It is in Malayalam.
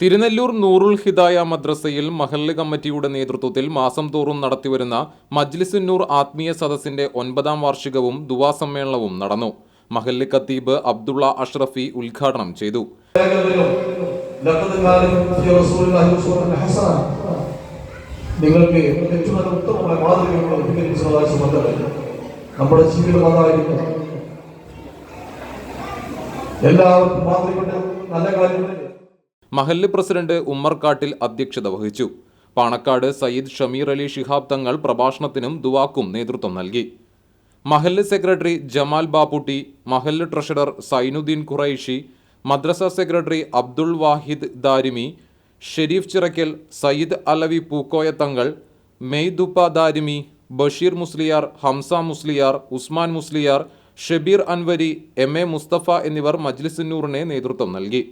തിരുനെല്ലൂർ നൂറുൽ ഹിദായ മദ്രസയിൽ മഹല്ല് കമ്മിറ്റിയുടെ നേതൃത്വത്തിൽ മാസം തോറും നടത്തിവരുന്ന മജ്ലിസുന്നൂർ ആത്മീയ സദസ്സിന്റെ ഒൻപതാം വാർഷികവും ദുവാ സമ്മേളനവും നടന്നു. മഹല്ല് ഖത്തീബ് അബ്ദുള്ള അഷ്റഫി ഉദ്ഘാടനം ചെയ്തു. നിങ്ങൾക്ക് ഏറ്റവും നമ്മുടെ എല്ലാവർക്കും നല്ല കാര്യങ്ങളിൽ മഹല്ല് പ്രസിഡന്റ് ഉമ്മർകാട്ടിൽ അധ്യക്ഷത വഹിച്ചു. പാണക്കാട് സയ്യിദ് ഷമീർ അലി ഷിഹാബ് തങ്ങൾ പ്രഭാഷണത്തിനും ദുവാക്കും നേതൃത്വം നൽകി. മഹല്ല് സെക്രട്ടറി ജമാൽ ബാപ്പുട്ടി മഹല്ല് treasurer Zainuddin Qureshi madrasa secretary Abdul Wahid Darimi Sharif Chirakkal Sayyid Alavi Pookoya Thangal Meiduppa Darimi Basheer Musliyar Hamza Musliyar Usman Musliyar Shabeer Anwari M A Mustafa എന്നിവർ മജ്ലിസുന്നൂറിനെ നേതൃത്വം നൽകി.